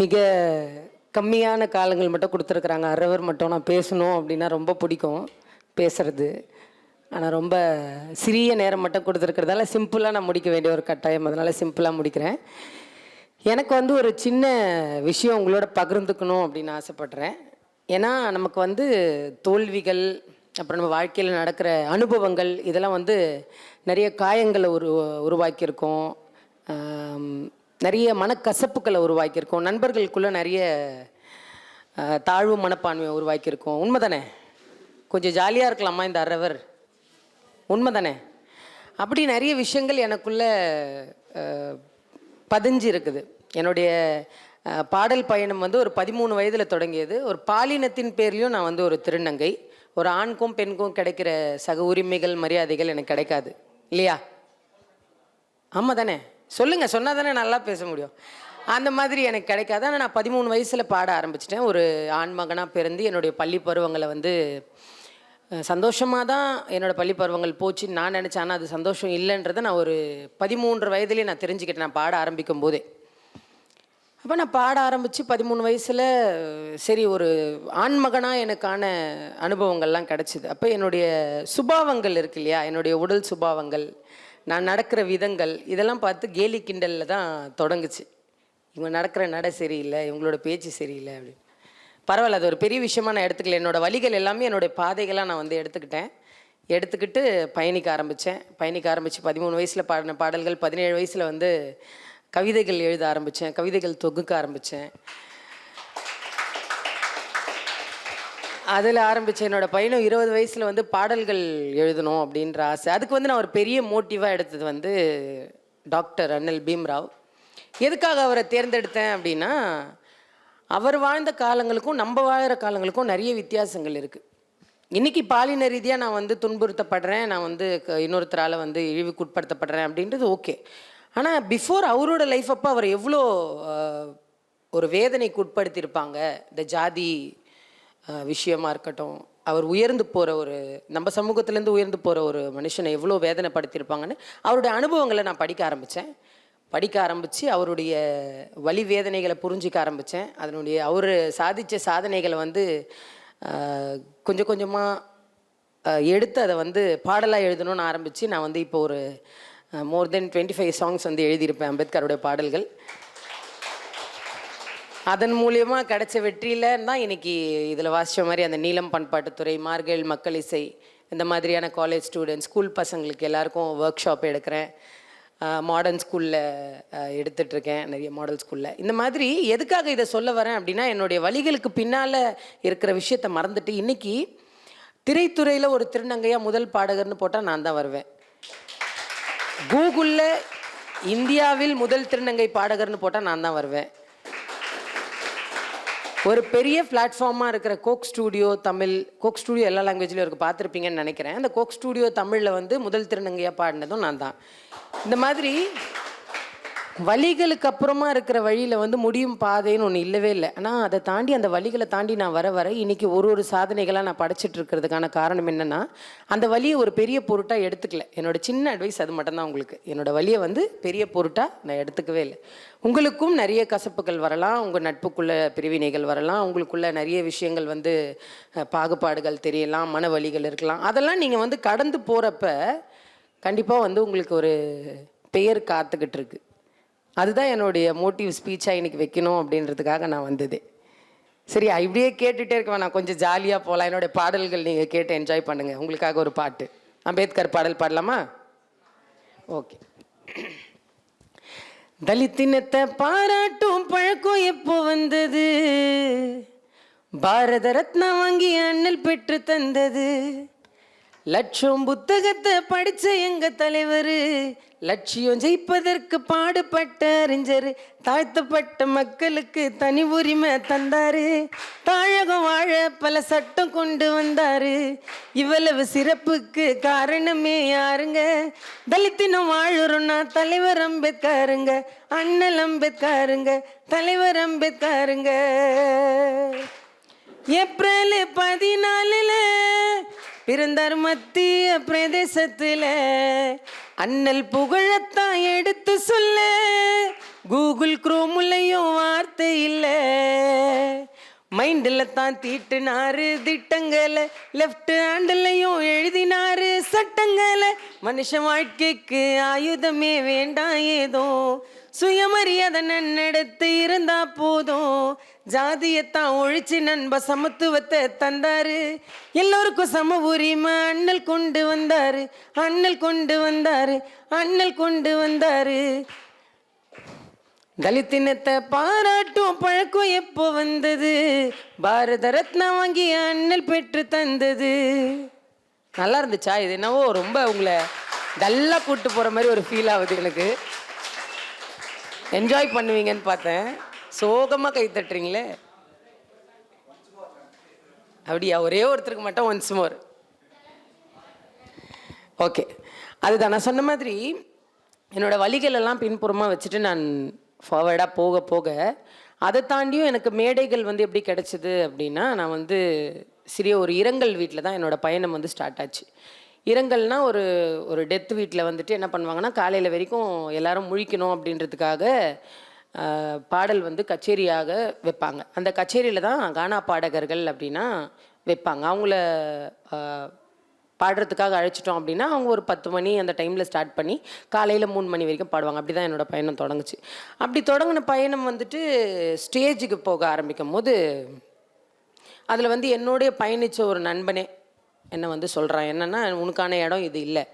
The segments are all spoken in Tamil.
மிக கம்மியான காலங்கள் மட்டும் கொடுத்துருக்குறாங்க. அறவர் மட்டும் நான் பேசணும் அப்படின்னா ரொம்ப பிடிக்கும் பேசுறது. ஆனால் ரொம்ப சிறிய நேரம் மட்டும் கொடுத்துருக்கிறதால சிம்பிளாக நான் முடிக்க வேண்டிய ஒரு கட்டாயம். அதனால் சிம்பிளாக முடிக்கிறேன். எனக்கு வந்து ஒரு சின்ன விஷயம் உங்களோட பகிர்ந்துக்கணும் அப்படின்னு ஆசைப்பட்றேன். ஏன்னா நமக்கு வந்து தோல்விகள் அப்புறம் நம்ம வாழ்க்கையில் நடக்கிற அனுபவங்கள் இதெல்லாம் வந்து நிறைய காயங்களை உரு உருவாக்கியிருக்கோம். நிறைய மனக்கசப்புக்களை உருவாக்கியிருக்கோம். நண்பர்களுக்குள்ளே நிறைய தாழ்வு மனப்பான்மையை உருவாக்கியிருக்கோம். உண்மைதானே? கொஞ்சம் ஜாலியாக இருக்கலாமா இந்த அறவர் உண்மைதானே? அப்படி நிறைய விஷயங்கள் எனக்குள்ள பதிஞ்சு இருக்குது என்னுடைய பாடல் பயணம் வந்து ஒரு பதிமூணு வயதில் தொடங்கியது. ஒரு பாலினத்தின் பேர்லேயும் நான் வந்து ஒரு திருநங்கை. ஒரு ஆண்கும் பெண்கும் கிடைக்கிற சக உரிமைகள் மரியாதைகள் எனக்கு கிடைக்காது. இல்லையா? ஆமாம் தானே சொல்லுங்கள் சொன்னால் தானே நல்லா பேச முடியும். அந்த மாதிரி எனக்கு கிடைக்காது. ஆனால் நான் பதிமூணு வயசில் பாட ஆரம்பிச்சிட்டேன். ஒரு ஆண் மகனாக பிறந்து என்னுடைய பள்ளி பருவங்களை வந்து சந்தோஷமாக தான் என்னோடய பள்ளி பருவங்கள் போச்சுன்னு நான் நினச்சேன். ஆனால் அது சந்தோஷம் இல்லைன்றதை நான் ஒரு பதிமூன்று வயதுலேயே நான் தெரிஞ்சுக்கிட்டேன். நான் பாட ஆரம்பிக்கும் போதே. அப்போ நான் பாட ஆரம்பித்து பதிமூணு வயசில் சரி ஒரு ஆண்மகனாக எனக்கான அனுபவங்கள்லாம் கிடச்சிது. அப்போ என்னுடைய சுபாவங்கள் இருக்கு இல்லையா? என்னுடைய உடல் சுபாவங்கள் நான் நடக்கிற விதங்கள் இதெல்லாம் பார்த்து கேலி கிண்டலில் தான் தொடங்குச்சு. இவங்க நடக்கிற நடை சரியில்லை இவங்களோட பேச்சு சரியில்லை அப்படின்னு. பரவாயில்ல அது ஒரு பெரிய விஷயமா நான் எடுத்துக்கல. என்னோடய வழிகள் எல்லாமே என்னுடைய பாதைகளாக நான் வந்து எடுத்துக்கிட்டேன். எடுத்துக்கிட்டு பயணிக்க ஆரம்பித்தேன் பயணிக்க ஆரம்பித்து பதிமூணு வயசில் பாடின பாடல்கள் பதினேழு வயசில் வந்து கவிதைகள் எழுத ஆரம்பித்தேன் கவிதைகள் தொகுக்க ஆரம்பித்தேன் அதில் ஆரம்பித்த என்னோடய பையனும் இருபது வயசில் வந்து பாடல்கள் எழுதணும் அப்படின்ற ஆசை. அதுக்கு வந்து நான் ஒரு பெரிய மோட்டிவாக எடுத்தது வந்து டாக்டர் அனில் பீம்ராவ். எதுக்காக அவரை தேர்ந்தெடுத்தேன் அப்படின்னா அவர் வாழ்ந்த காலங்களுக்கும் நம்ம வாழ்கிற காலங்களுக்கும் நிறைய வித்தியாசங்கள் இருக்குது இன்றைக்கி பாலின ரீதியாக நான் வந்து துன்புறுத்தப்படுறேன் நான் வந்து க- இன்னொருத்தரால் வந்து இழிவுக்குட்படுத்தப்படுறேன் அப்படின்றது ஓகே. ஆனால் பிஃபோர் அவரோட லைஃப் அப்போ அவர் எவ்வளோ ஒரு வேதனைக்கு உட்படுத்தியிருப்பாங்க. இந்த ஜாதி விஷயமா இருக்கட்டும். அவர் உயர்ந்து போகிற ஒரு நம்ம சமூகத்துலேருந்து உயர்ந்து போகிற ஒரு மனுஷனை எவ்வளோ வேதனைப்படுத்தியிருப்பாங்கன்னு அவருடைய அனுபவங்களை நான் படிக்க ஆரம்பித்தேன் படிக்க ஆரம்பித்து அவருடைய வழி வேதனைகளை புரிஞ்சிக்க ஆரம்பித்தேன் அதனுடைய அவர் சாதித்த சாதனைகளை வந்து கொஞ்சம் கொஞ்சமாக எடுத்து அதை வந்து பாடலாக எழுதணும்னு ஆரம்பித்து நான் வந்து இப்போ ஒரு more then twenty five songs வந்து எழுதியிருப்பேன் அம்பேத்கருடைய பாடல்கள். அதன் மூலியமா கிடைச்ச வெற்றியில தான் இன்னைக்கு இதில் வாசிச்ச மாதிரி அந்த நீலம் பண்பாட்டுத்துறை மார்கழி மக்கள் இசை இந்த மாதிரியான காலேஜ் ஸ்டூடெண்ட்ஸ் ஸ்கூல் பசங்களுக்கு எல்லாருக்கும் ஒர்க் ஷாப் எடுக்கிறேன். மாடர்ன் ஸ்கூலில் எடுத்துட்ருக்கேன் நிறைய மாடல் ஸ்கூலில் இந்த மாதிரி எதுக்காக இதை சொல்ல வரேன் அப்படின்னா என்னுடைய வழிகளுக்கு பின்னால் இருக்கிற விஷயத்தை மறந்துட்டு இன்னைக்கு திரைத்துறையில் ஒரு திருநங்கையாக முதல் பாடகர்னு போட்டால் நான் தான் வருவேன். கூகுளில் இந்தியாவில் முதல் திருநங்கை பாடகர்னு போட்டால் நான் தான் வருவேன். ஒரு பெரிய பிளாட்ஃபார்மாக இருக்கிற Coke Studio Tamil Coke Studio எல்லா லாங்குவேஜ்லையும் இருக்கு. பார்த்துருப்பீங்கன்னு நினைக்கிறேன். அந்த கோக் ஸ்டூடியோ தமிழில் வந்து முதல் திருநங்கையாக பாடினதும் நான் தான். இந்த மாதிரி வழிகளுக்கு அப்புறமா இருக்கிற வழியில் வந்து முடியும் பாதைன்னு ஒன்று இல்லவே இல்லை. ஆனால் அதை தாண்டி அந்த வழிகளை தாண்டி நான் வர வர இன்னைக்கு ஒரு ஒரு சாதனைகளாக நான் படைச்சிட்டு இருக்கிறதுக்கான காரணம் என்னென்னா அந்த வழியை ஒரு பெரிய பொருட்டாக எடுத்துக்கல. என்னோட சின்ன அட்வைஸ் அது மட்டும்தான் உங்களுக்கு. என்னோடய வழியை வந்து பெரிய பொருட்டாக நான் எடுத்துக்கவே இல்லை. உங்களுக்கும் நிறைய கசப்புகள் வரலாம் உங்கள் நட்புக்குள்ள பிரிவினைகள் வரலாம் உங்களுக்குள்ள நிறைய விஷயங்கள் வந்து பாகுபாடுகள் தெரியலாம் மன வழிகள் இருக்கலாம். அதெல்லாம் நீங்கள் வந்து கடந்து போகிறப்ப கண்டிப்பாக வந்து உங்களுக்கு ஒரு பெயர் காத்துக்கிட்டு இருக்கு. அதுதான் என்னுடைய மோட்டிவ் ஸ்பீச்சாக இன்னைக்கு வைக்கணும் அப்படின்றதுக்காக நான் வந்தது. சரி இப்படியே கேட்டுகிட்டே இருக்க நான் கொஞ்சம் ஜாலியாக போகலாம் என்னுடைய பாடல்கள் நீங்கள் கேட்டு என்ஜாய் பண்ணுங்கள் உங்களுக்காக ஒரு பாட்டு. அம்பேத்கர் பாடல் பாடலாமா? ஓகே தலித்தினத்தை பாராட்டும் பழக்கம் எப்போ வந்தது? பாரத ரத்னா வாங்கி அண்ணல் பெற்று தந்தது. லட்சம் புத்தகத்தை படித்த எங்க தலைவர்? லட்சியம் ஜெயிப்பதற்கு பாடுபட்ட அறிஞர் தாழ்த்தப்பட்ட மக்களுக்கு தனி உரிமை தந்தாரு. தாழகம் வாழ பல சட்டம் கொண்டு வந்தாரு. இவ்வளவு சிறப்புக்கு காரணமே யாருங்க? தலித்தினம் வாழுறோம்னா தலைவர் அம்பேத்காருங்க அண்ணல் அம்பேத்காருங்க தலைவர் அம்பேத்காருங்க. ஏப்ரல் பதினாலுல பிறந்தார் மத்திய பிரதேசத்துல அண்ணல் புகழத்தான் எடுத்து சொல்ல. கூகுள் குரோமுலையும் வார்த்தை இல்லை. மைண்டில் தான் தீட்டுனாரு திட்டங்களை லெஃப்ட் ஹேண்டிலையும் எழுதினாரு சட்டங்களை. மனுஷ வாழ்க்கைக்கு ஆயுதமே வேண்டாம் ஏதோ. சுயமரியாதை நன்னெடுத்து இருந்தா போதும். ஜாதியத்தான் ஒழிச்சு நண்ப சமத்துவத்தை தந்தாரு. எல்லோருக்கும் சம உரிமை அண்ணல் கொண்டு வந்தாரு. அண்ணல் கொண்டு வந்தாரு. அண்ணல் கொண்டு வந்தாரு. தலித்தினத்தை பாராட்டும் பழக்கம் எப்போ வந்தது? பாரத ரத்னா வாங்கி அண்ணல் பெற்று தந்தது. நல்லா இருந்துச்சா? இது என்னவோ ரொம்ப உங்களை நல்லா கூப்பிட்டு போகிற மாதிரி ஒரு ஃபீல் ஆகுது எனக்கு. என்ஜாய் பண்ணுவீங்கன்னு பார்த்தேன். சோகமாக கை தட்டுறீங்களே. அப்படியா? ஒரே ஒருத்தருக்கு மட்டும் ஒன்ஸ் மோர் ஓகே அதுதான் நான் சொன்ன மாதிரி என்னோடய வழிகளெல்லாம் பின்புறமாக வச்சுட்டு நான் ஃபார்வர்டாக போக போக அதை தாண்டியும் எனக்கு மேடைகள் வந்து எப்படி கிடச்சிது அப்படின்னா நான் வந்து சிறிய ஒரு இரங்கல் வீட்டில் தான் என்னோடய பயணம் வந்து ஸ்டார்ட் ஆச்சு. இரங்கல்னா ஒரு ஒரு டெத் வீட்டில் வந்துட்டு என்ன பண்ணுவாங்கன்னா காலையில் வரைக்கும் எல்லாரும் முழிக்கணும் அப்படின்றதுக்காக பாடல் வந்து கச்சேரியாக வைப்பாங்க. அந்த கச்சேரியில் தான் கானா பாடகர்கள் அப்படின்னா வைப்பாங்க. அவங்கள பாடுறதுக்காக அழைச்சிட்டோம் அப்படின்னா அவங்க ஒரு பத்து மணி அந்த டைமில் ஸ்டார்ட் பண்ணி காலையில் மூணு மணி வரைக்கும் பாடுவாங்க. அப்படி தான் என்னோடய பயணம் தொடங்குச்சு. அப்படி தொடங்கின பயணம் வந்துட்டு ஸ்டேஜுக்கு போக ஆரம்பிக்கும் போது அதில் வந்து என்னோடைய பயணித்த ஒரு நண்பனே என்ன வந்து சொல்கிறான் என்னென்னா உனக்கான இடம் இது இல்லை.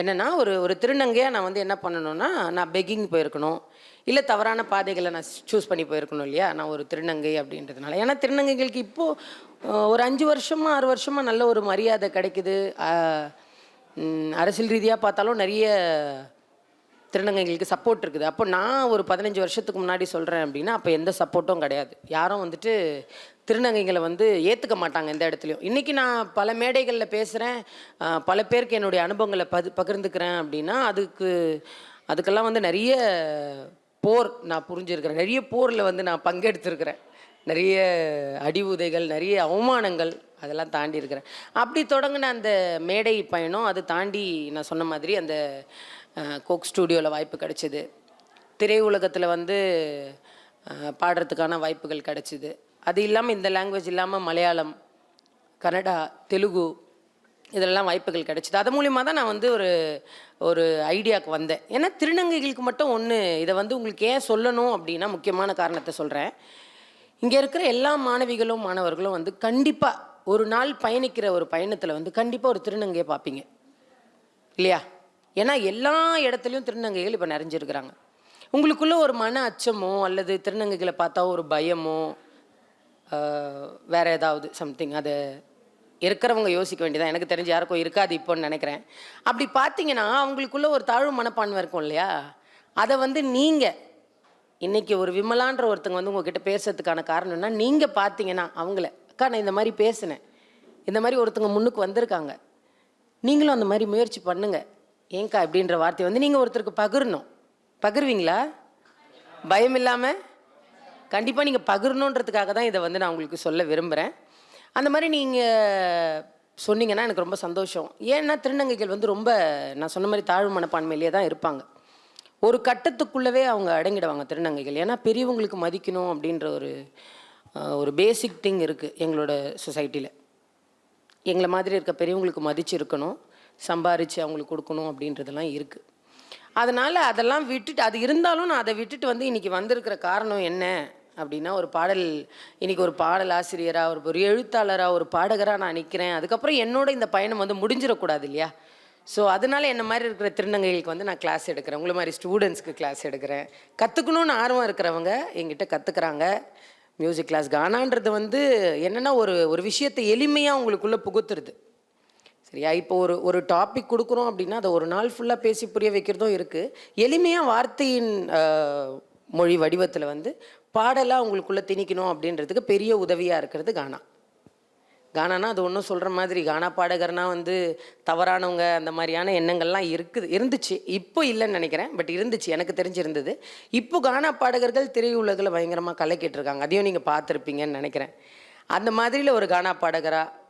என்னென்னா ஒரு ஒரு திருநங்கையாக நான் வந்து என்ன பண்ணணும்னா நான் பெக்கிங் போயிருக்கணும். இல்லை தவறான பாதைகளை நான் சூஸ் பண்ணி போயிருக்கணும் இல்லையா? நான் ஒரு திருநங்கை அப்படின்றதுனால. ஏன்னா திருநங்கைகளுக்கு இப்போது ஒரு அஞ்சு வருஷமாக ஆறு வருஷமாக நல்ல ஒரு மரியாதை கிடைக்குது. அரசியல் ரீதியாக பார்த்தாலும் நிறைய திருநங்கைகளுக்கு சப்போர்ட் இருக்குது. அப்போ நான் ஒரு பதினஞ்சு வருஷத்துக்கு முன்னாடி சொல்கிறேன் அப்படின்னா அப்போ எந்த சப்போர்ட்டும் கிடையாது. யாரும் வந்துட்டு திருநங்கைகளை வந்து ஏற்றுக்க மாட்டாங்க எந்த இடத்துலையும். இன்றைக்கி நான் பல மேடைகளில் பேசுகிறேன் பல பேருக்கு என்னுடைய அனுபவங்களை பது பகிர்ந்துக்கிறேன் அப்படின்னா அதுக்கு அதுக்கெல்லாம் வந்து நிறைய போர் நான் புரிஞ்சிருக்கிறேன். நிறைய போரில் வந்து நான் பங்கெடுத்திருக்கிறேன். நிறைய அடி உதைகள் நிறைய அவமானங்கள் அதெல்லாம் தாண்டி இருக்கிறேன். அப்படி தொடங்கின அந்த மேடை பயணம் அது தாண்டி நான் சொன்ன மாதிரி அந்த கோக் ஸ்டூடியோவில் வாய்ப்பு கிடைச்சிது. திரையுலகத்தில் வந்து பாடுறதுக்கான வாய்ப்புகள் கிடைச்சிது. அது இல்லாமல் இந்த லாங்குவேஜ் இல்லாமல் மலையாளம் கன்னடா தெலுங்கு இதெல்லாம் வாய்ப்புகள் கிடைச்சிது. அது மூலிமா தான் நான் வந்து ஒரு ஒரு ஐடியாவுக்கு வந்தேன். ஏன்னா திருநங்கைகளுக்கு மட்டும் ஒன்று இதை வந்து உங்களுக்கு ஏன் சொல்லணும் அப்படின்னா முக்கியமான காரணத்தை சொல்கிறேன் இங்கே இருக்கிற எல்லா மாணவிகளும் மாணவர்களும் வந்து கண்டிப்பாக ஒரு நாள் பயணிக்கிற ஒரு பயணத்தில் வந்து கண்டிப்பாக ஒரு திருநங்கையை பார்ப்பீங்க. இல்லையா? ஏன்னா எல்லா இடத்துலையும் திருநங்கைகள் இப்போ நிறைஞ்சிருக்கிறாங்க. உங்களுக்குள்ள ஒரு மன அச்சமோ அல்லது திருநங்கைகளை பார்த்தா ஒரு பயமோ வேறு வேற ஏதாவது சம்திங் அதை இருக்கிறவங்க யோசிக்க வேண்டியதான் எனக்கு தெரிஞ்சு யாருக்கும் இருக்காது இப்போன்னு நினைக்கிறேன். அப்படி பார்த்தீங்கன்னா அவங்களுக்குள்ள ஒரு தாழ்வு மனப்பான்மை இருக்கும் இல்லையா? அதை வந்து நீங்கள் இன்றைக்கி ஒரு விமலான்ற ஒருத்தங்க வந்து உங்ககிட்ட பேசுறதுக்கான காரணம்னா நீங்கள் பார்த்தீங்கன்னா அவங்கள அக்கா நான் இந்த மாதிரி பேசினேன். இந்த மாதிரி ஒருத்தங்க முன்னுக்கு வந்திருக்காங்க. நீங்களும் அந்த மாதிரி முயற்சி பண்ணுங்கள் ஏங்கா அப்படின்ற வார்த்தையை வந்து நீங்கள் ஒருத்தருக்கு பகிரணும். பகிர்வீங்களா? பயம் இல்லாமல் கண்டிப்பாக நீங்கள் பகிரணுன்றதுக்காக தான் இதை வந்து நான் உங்களுக்கு சொல்ல விரும்புகிறேன் அந்த மாதிரி நீங்கள் சொன்னீங்கன்னா எனக்கு ரொம்ப சந்தோஷம். ஏன்னா திருநங்கைகள் வந்து ரொம்ப நான் சொன்ன மாதிரி தாழ்வு மனப்பான்மையிலே தான் இருப்பாங்க. ஒரு கட்டத்துக்குள்ளவே அவங்க அடங்கிடுவாங்க திருநங்கைகள். ஏன்னா பெரியவங்களுக்கு மதிக்கணும் அப்படின்ற ஒரு ஒரு பேசிக் திங் இருக்குது எங்களோட சொசைட்டியில் எங்களை மாதிரி இருக்க பெரியவங்களுக்கு மதிச்சு இருக்கணும் சம்பாரித்து அவங்களுக்கு கொடுக்கணும் அப்படின்றதெல்லாம் இருக்குது அதனால் அதெல்லாம் விட்டுட்டு அது இருந்தாலும் நான் அதை விட்டுட்டு வந்து இன்றைக்கி வந்திருக்கிற காரணம் என்ன அப்படின்னா ஒரு பாடல் இன்றைக்கி ஒரு பாடல் ஆசிரியராக ஒரு ஒரு எழுத்தாளராக ஒரு பாடகராக நான் நிற்கிறேன் அதுக்கப்புறம் என்னோட இந்த பயணம் வந்து முடிஞ்சிடக்கூடாது இல்லையா? ஸோ அதனால என்ன மாதிரி இருக்கிற திருநங்கைகளுக்கு வந்து நான் கிளாஸ் எடுக்கிறேன். உங்களை மாதிரி ஸ்டூடெண்ட்ஸ்க்கு கிளாஸ் எடுக்கிறேன். கற்றுக்கணும்னு ஆர்வம் இருக்கிறவங்க எங்கிட்ட கற்றுக்குறாங்க மியூசிக் கிளாஸ் கானான்றது வந்து என்னென்னா ஒரு ஒரு விஷயத்தை எளிமையாக உங்களுக்குள்ளே புகுத்துறது சரியா? இப்போ ஒரு ஒரு டாபிக் கொடுக்குறோம் அப்படின்னா அதை ஒரு நாள் ஃபுல்லாக பேசி புரிய வைக்கிறதும் இருக்குது எளிமையாக வார்த்தையின் மொழி வடிவத்தில் வந்து பாடலாக உங்களுக்குள்ளே திணிக்கணும் அப்படின்றதுக்கு பெரிய உதவியாக இருக்கிறது கானா. கானானா அது ஒன்றும் சொல்கிற மாதிரி கானா பாடகர்னா வந்து தவறானவங்க அந்த மாதிரியான எண்ணங்கள்லாம் இருக்குது இருந்துச்சு. இப்போ இல்லைன்னு நினைக்கிறேன் பட் இருந்துச்சு எனக்கு தெரிஞ்சிருந்தது. இப்போ கானா பாடகர்கள் திரையுலகில் பயங்கரமாக கலக்கிட்டு இருக்காங்க. அதையும் நீங்கள் பார்த்துருப்பீங்கன்னு நினைக்கிறேன். அந்த மாதிரியில் ஒரு கானா பாடகராக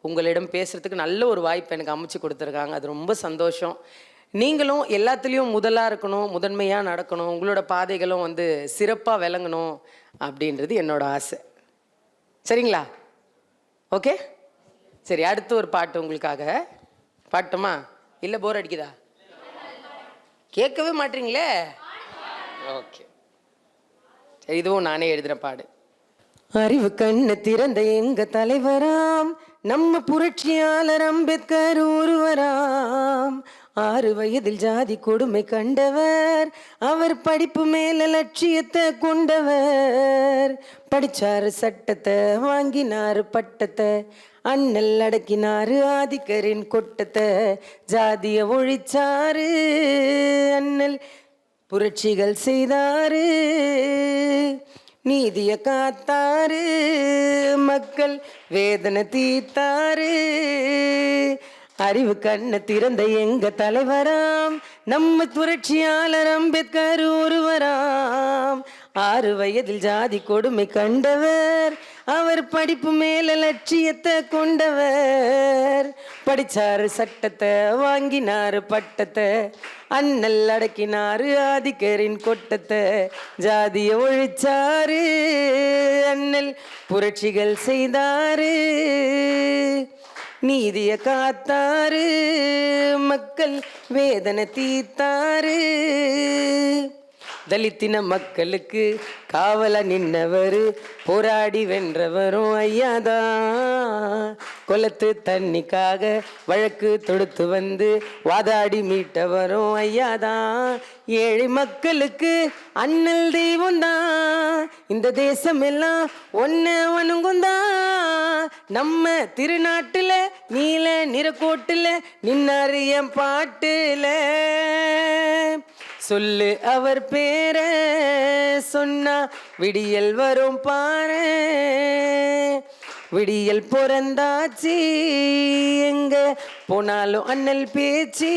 உங்களிடம் பேசுகிறதுக்கு நல்ல ஒரு வாய்ப்பு எனக்கு அமைச்சு கொடுத்துருக்காங்க. அது ரொம்ப சந்தோஷம். நீங்களும் எல்லாத்துலேயும் முதலாக இருக்கணும் முதன்மையாக நடக்கணும் உங்களோட பாதைகளும் வந்து சிறப்பாக விளங்கணும் அப்படின்றது என்னோட ஆசை. சரிங்களா? ஓகே? சரி அடுத்து ஒரு பாட்டு உங்களுக்காக. பாட்டுமா? இல்லை போர் அடிக்குதா? கேட்கவே மாட்டீங்களே? ஓகே. சரி இதுவும் நானே எழுதுகிற பாடு. அறிவு கண்ணு திறந்த எங்க தலைவராம்? நம்ம புரட்சியாளர் அம்பேத்கர் ஒருவராம். ஆறு வயதில் ஜாதி கொடுமை கண்டவர். அவர் படிப்பு மேல லட்சியத்தை கொண்டவர். படிச்சாரு சட்டத்தை வாங்கினாரு பட்டத்தை. அண்ணல் அடக்கினாரு ஆதிக்கரின் கொட்டத்தை. ஜாதிய ஒழிச்சாரு அண்ணல். புரட்சிகள் செய்தாரு. நீதிய காத்தாரு. மக்கள் வேதனை தீத்தாரு அறிவு கண்ண திறந்த எங்க தலைவராம். நம்ம புரட்சியாளர் அம்பேத்கர் ஒருவராம். ஆறு வயதில் ஜாதி கொடுமை கண்டவர். அவர் படிப்பு மேல லட்சியத்தை கொண்டவர். படிச்சாரு சட்டத்தை வாங்கினாரு பட்டத்தை. அண்ணல் அடக்கினாரு ஆதிக்கரின் கொட்டத்தை. ஜாதிய ஒழிச்சாரு அண்ணல் புரட்சிகள் செய்தாரு. நீதிய காத்தாரு மக்கள் வேதனை தீத்தாரு தலித்தின மக்களுக்கு காவல நின்னவர் போராடி வென்றவரும் ஐயாதான் குளத்து தண்ணிக்காக வழக்கு தொடுத்து வந்து வாதாடி மீட்டவரும் ஐயாதான் ஏழை மக்களுக்கு அண்ணல் தெய்வம் தான் இந்த தேசம் எல்லாம் ஒன்று நம்ம திருநாட்டுல நீல நிறக்கோட்டுல நின்னாரு என் பாட்டுல. சொல்லு அவர் பேர சொன்னா விடியல் வரும் பாரு விடியல் பிறந்தாச்சு எங்க போனாலும் அண்ணல் பேச்சு.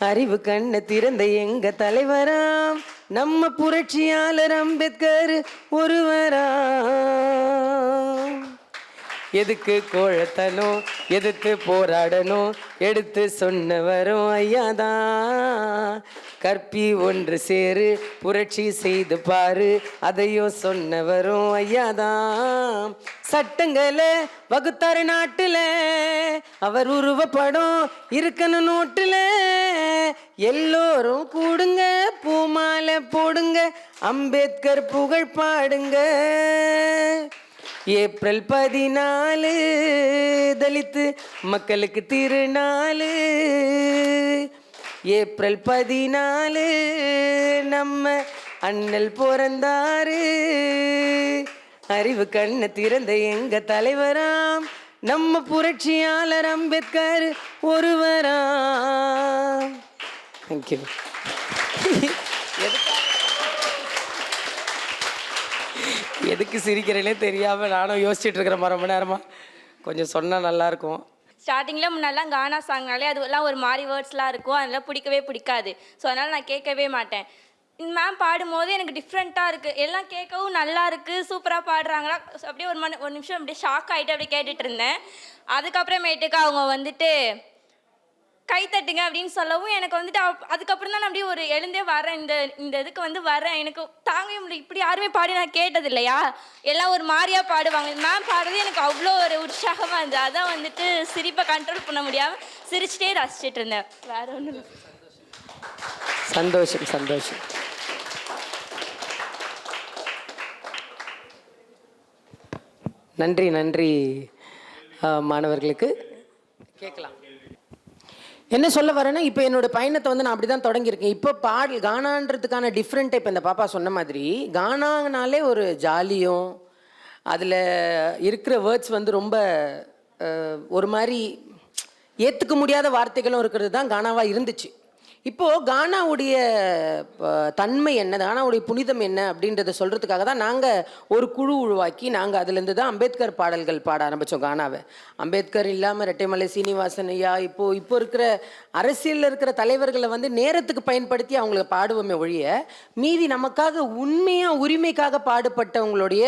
அறிவு கண்ணை திறந்த எங்க தலைவராம் நம்ம புரட்சியாளர் அம்பேத்கர் ஒருவராம் எதுக்கு கோழத்தனும் எதிர்த்து போராடணும். எடுத்து சொன்னவரும் ஐயாதான். கற்பி ஒன்று சேரு புரட்சி செய்து பாரு. அதையும் சொன்னவரும் ஐயாதான். சட்டங்களை வகுத்தாரு நாட்டில். அவர் உருவப்படம் இருக்கணும் நோட்டுல. எல்லோரும் கூடுங்க பூமாலை போடுங்க. அம்பேத்கர் புகழ் பாடுங்க. ஏப்ரல் பதினாலு தலித்து மக்களுக்கு திருநாள். ஏப்ரல் பதினாலு நம்ம அண்ணல் பிறந்தாரு. அறிவு கண்ணை திறந்த எங்க தலைவராம் நம்ம புரட்சியாளர் அம்பேத்கர் ஒருவராம். தேங்க்யூ எதுக்கு சிரிக்கிறேனே தெரியாமல் நானும் யோசிச்சுட்டு இருக்கிறேன் ரொம்ப நேரமாக கொஞ்சம் சொன்னால் நல்லாயிருக்கும். ஸ்டார்டிங்கில் முன்னெல்லாம் கானா சாங்னாலே அதுலாம் ஒரு மாதிரி வேர்ட்ஸ்லாம் இருக்கும். அதெல்லாம் பிடிக்கவே பிடிக்காது. ஸோ அதனால் நான் கேட்கவே மாட்டேன். மேம் பாடும்போது எனக்கு டிஃப்ரெண்ட்டாக இருக்குது எல்லாம் கேட்கவும் நல்லா இருக்குது சூப்பராக பாடுறாங்களா? அப்படியே ஒரு மணி ஒரு நிமிஷம் அப்படியே ஷாக் ஆகிட்டு அப்படியே கேட்டுட்டு இருந்தேன். அதுக்கப்புறமேட்டுக்கு அவங்க வந்துட்டு கை தட்டுங்க அப்படின்னு சொல்லவும் எனக்கு வந்துட்டு அப்- அதுக்கப்புறம் தான் நான் அப்படியே ஒரு எழுந்தே வரேன். இந்த இந்த இதுக்கு வந்து வரேன். எனக்கு தாங்கவே முடியல. இப்படி யாருமே பாடி நான் கேட்டது இல்லையா எல்லாம் ஒரு மாதிரியா பாடுவாங்க. மேம் பாடுறது எனக்கு அவ்வளோ ஒரு உற்சாகமாக இருந்தது. அதான் வந்துட்டு சிரிப்பை கண்ட்ரோல் பண்ண முடியாமல் சிரிச்சிட்டே ரசிச்சிட்டு இருந்தேன். வேற ஒன்றும் சந்தோஷம் சந்தோஷம். நன்றி நன்றி மாணவர்களுக்கு. கேட்கலாம். என்ன சொல்ல வரேன்னா இப்போ என்னோட பயணத்தை வந்து நான் அப்படி தான் தொடங்கியிருக்கேன். இப்போ பாடல் கானான்றதுக்கான டிஃப்ரெண்ட் இப்போ இந்த பாப்பா சொன்ன மாதிரி கானானாலே ஒரு ஜாலியும் அதில் இருக்கிற வேர்ட்ஸ் வந்து ரொம்ப ஒரு மாதிரி ஏற்றுக்க முடியாத வார்த்தைகளும் இருக்கிறது தான் கானாவாக இருந்துச்சு. இப்போது கானாவுடைய தன்மை என்ன? கானாவுடைய புனிதம் என்ன அப்படின்றத சொல்கிறதுக்காக தான் நாங்கள் ஒரு குழு உருவாக்கி நாங்கள் அதுலேருந்து தான் அம்பேத்கர் பாடல்கள் பாட ஆரம்பித்தோம் கானாவை. அம்பேத்கர் இல்லாமல் ரெட்டைமலை சீனிவாசன் ஐயா இப்போது இப்போ இருக்கிற அரசியலில் இருக்கிற தலைவர்களை வந்து நேரத்துக்கு பயன்படுத்தி அவங்கள பாடுவோமே ஒழிய மீதி நமக்காக உண்மையாக உரிமைக்காக பாடுபட்டவங்களுடைய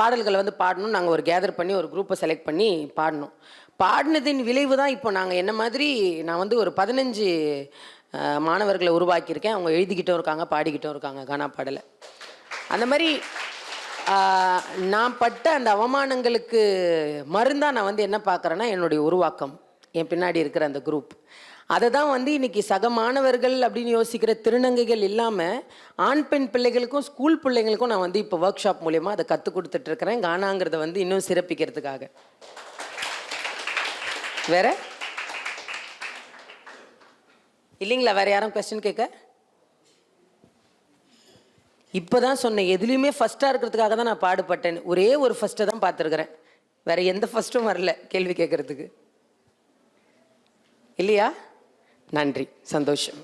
பாடல்களை வந்து பாடணும் நாங்கள் ஒரு கேதர் பண்ணி ஒரு குரூப்பை செலக்ட் பண்ணி பாடணும். பாடினதின் விளைவு தான் இப்போ நாங்கள் என்ன மாதிரி நான் வந்து ஒரு பதினஞ்சு மாணவர்களை உருவாக்கியிருக்கேன். அவங்க எழுதிக்கிட்டும் இருக்காங்க பாடிக்கிட்டும் இருக்காங்க கானா பாடலை. அந்த மாதிரி நான் பட்ட அந்த அவமானங்களுக்கு மருந்தாக நான் வந்து என்ன பார்க்குறேன்னா என்னுடைய உருவாக்கம். என் பின்னாடி இருக்கிற அந்த குரூப் அதை தான் வந்து இன்னைக்கு சக மாணவர்கள் அப்படின்னு யோசிக்கிற திருநங்கைகள் இல்லாமல் ஆண் பெண் பிள்ளைகளுக்கும் ஸ்கூல் பிள்ளைங்களுக்கும் நான் வந்து இப்போ ஒர்க் ஷாப் மூலயமா அதை கற்றுக் கொடுத்துட்ருக்கிறேன். கானாங்கிறத வந்து இன்னும் சிறப்பிக்கிறதுக்காக. வேற? இல்லைங்களா வேற யாரும் கொஸ்டின் கேட்க? இப்போ தான் சொன்னேன் எதுலேயுமே ஃபஸ்ட்டாக இருக்கிறதுக்காக தான் நான் பாடுபட்டேன். ஒரே ஒரு ஃபஸ்ட்டை தான் பார்த்துருக்குறேன். வேற எந்த ஃபஸ்ட்டும் வரல கேள்வி கேட்குறதுக்கு. இல்லையா? நன்றி சந்தோஷம்.